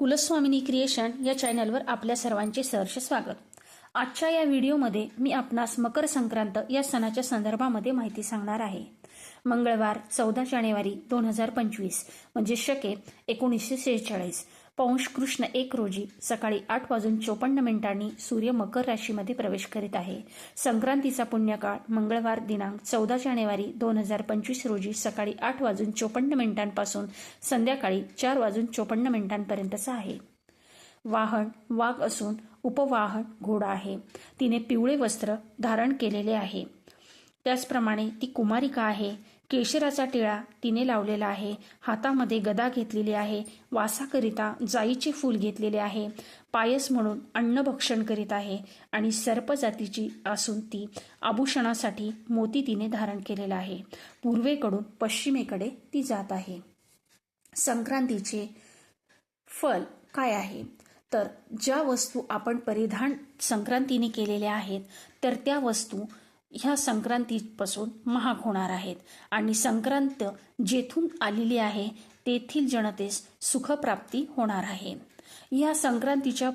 कुलस्वामिनी creation या चॅनलवर आपल्या सर्वांचे सहर्ष स्वागत. आजच्या या व्हिडिओमध्ये मी आपणास मकर संक्रांत या सणाच्या संदर्भामध्ये माहिती सांगणार आहे. मंगळवार चौदा जानेवारी दोन हजार पंचवीस म्हणजे शके एकोणीसशे सेहेचाळीस पौंश कृष्ण एक रोजी सकाळी आठ वाजून चोपन्न मिनिटांनी सूर्य मकर राशीमध्ये प्रवेश करीत आहे. संक्रांतीचा पुण्यकाळ मंगळवार दिनांक चौदा जानेवारी दोन हजार पंचवीस रोजी सकाळी आठ वाजून चोपन्न मिनिटांपासून संध्याकाळी चार वाजून चोपन्न मिनिटांपर्यंतचा आहे. वाहन वाघ असून उपवाहन घोडा आहे. तिने पिवळे वस्त्र धारण केलेले आहे. त्याचप्रमाणे ती कुमारिका आहे. केशराचा टिळा तिने लावलेला आहे. हातामध्ये गदा घेतलेली आहे. वासाकरिता जाईचे फूल घेतलेले आहे. पायस म्हणून अन्नभक्षण करीत आहे आणि सर्प जातीची असून ती आभूषणासाठी मोती तिने धारण केलेला आहे. पूर्वेकडून पश्चिमेकडे ती जात आहे. संक्रांतीचे फल काय आहे? तर ज्या वस्तू आपण परिधान संक्रांतीने केलेल्या आहेत तर त्या वस्तू ह्या संक्रांतीपासून महाग होणार आहेत. आणि संक्रांत जेथून आलेली आहे तेथील जनतेस सुखप्राप्ती होणार आहे. या संक्रांतीच्या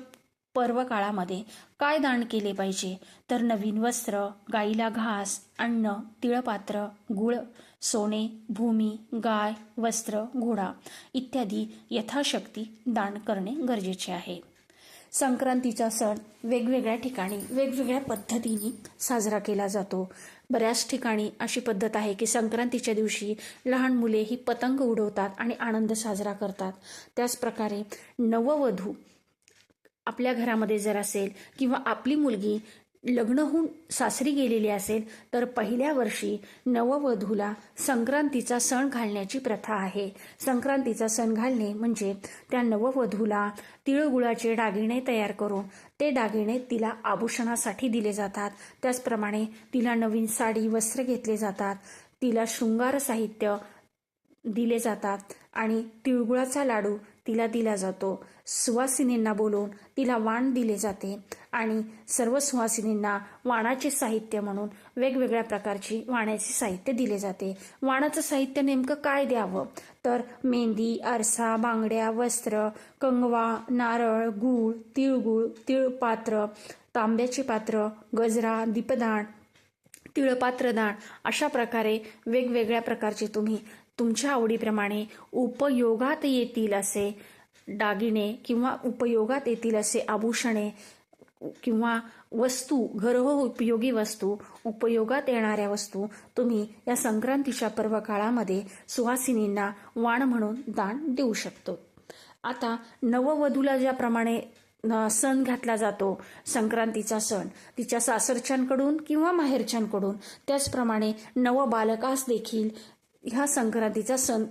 पर्व काळामध्ये काय दान केले पाहिजे? तर नवीन वस्त्र गाईला घास अन्न तिळपात्र गुळ सोने भूमी गाय वस्त्र घोडा इत्यादी यथाशक्ती दान करणे गरजेचे आहे. संक्रांतीचा सण वेगवेगळ्या ठिकाणी वेगवेगळ्या पद्धतीने साजरा केला जातो. बऱ्याच ठिकाणी अशी पद्धत आहे की संक्रांतीच्या दिवशी लहान मुले ही पतंग उडवतात आणि आनंद साजरा करतात. त्याचप्रकारे नववधू आपल्या घरामध्ये जर असेल किंवा आपली मुलगी लग्न होऊन सासरी गेलेली असेल तर पहिल्या वर्षी नववधूला संक्रांतीचा सण घालण्याची प्रथा आहे. संक्रांतीचा सण घालणे म्हणजे त्या नववधूला तिळगुळाचे दागिने तयार करून ते दागिने तिला आभूषणासाठी दिले जातात. त्याचप्रमाणे तिला नवीन साडी वस्त्र घेतले जातात. तिला शृंगार साहित्य दिले जातात. आणि तिळगुळाचा लाडू तिला दिला जातो. सुवासिनींना बोलवून तिला वाण दिले जाते आणि सर्व सुवासिनींना वाणाचे साहित्य म्हणून वेगवेगळ्या प्रकारची वाण्याचे साहित्य दिले जाते. वाणाचं साहित्य नेमकं काय द्यावं? तर मेहंदी आरसा बांगड्या वस्त्र कंगवा नारळ गूळ तिळगुळ तिळपात्र तांब्याचे पात्र गजरा दीपदान तिळपात्रदान अशा प्रकारे वेगवेगळ्या प्रकारचे तुम्ही तुमच्या आवडीप्रमाणे उपयोगात येतील असे दागिने किंवा उपयोगात येतील असे आभूषणे किंवा वस्तू घरहो उपयोगी वस्तू उपयोगात येणाऱ्या वस्तू तुम्ही या संक्रांतीच्या पर्व काळामध्ये सुहासिनींना वाण म्हणून दान देऊ शकतो. आता नववधूला ज्याप्रमाणे सण घातला जातो संक्रांतीचा सण तिच्या सासरच्यांकडून किंवा माहेरच्यांकडून त्याचप्रमाणे नवबालकास देखील ह्या संक्रांतीचा सण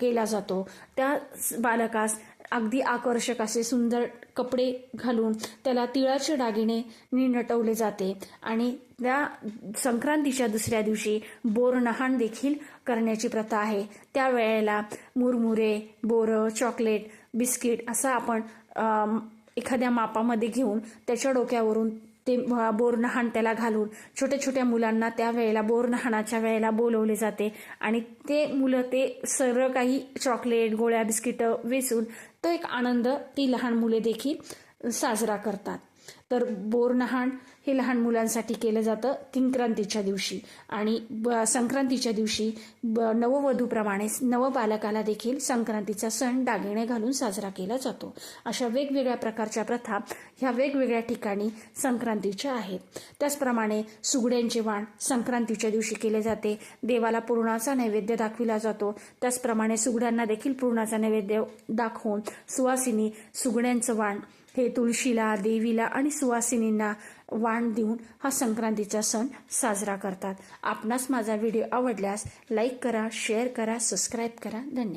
केला जातो. त्या बालकास अगदी आकर्षक असे सुंदर कपडे घालून त्याला तिळाचे दागिने नटवले जाते आणि त्या संक्रांतीच्या दुसऱ्या दिवशी बोरनहाण देखील करण्याची प्रथा आहे. त्या वेळेला मुरमुरे बोरं चॉकलेट बिस्किट असं आपण एखाद्या मापामध्ये घेऊन त्याच्या डोक्यावरून ते बोरनहाण त्याला घालून छोट्या छोट्या मुलांना त्या वेळेला बोरनहाणाच्या वेळेला बोलवले जाते. आणि ते मुलं ते सर्व काही चॉकलेट गोळ्या बिस्किटं वेचून तो एक आनंद ती लहान मुले देखील साजरा करतात. तर बोरनहाण हे लहान मुलांसाठी केलं जातं किंक्रांतीच्या दिवशी. आणि संक्रांतीच्या दिवशी नववधूप्रमाणेच नवबालकाला देखील संक्रांतीचा सण दागिने घालून साजरा केला जातो. अशा वेगवेगळ्या प्रकारच्या प्रथा ह्या वेगवेगळ्या ठिकाणी संक्रांतीच्या आहेत. त्याचप्रमाणे सुगड्यांचे वाण संक्रांतीच्या दिवशी केले जाते. देवाला पूर्णाचा नैवेद्य दाखविला जातो. त्याचप्रमाणे सुगड्यांना देखील पूर्णाचा नैवेद्य दाखवून सुवासिनी सुगड्यांचं वाण हे तुळशीला देवीला आणि सुवासिनींना वाण देऊन हा संक्रांतीचा सण साजरा करतात. आपणास माझा व्हिडिओ आवडल्यास लाईक करा शेअर करा सबस्क्राईब करा. धन्यवाद.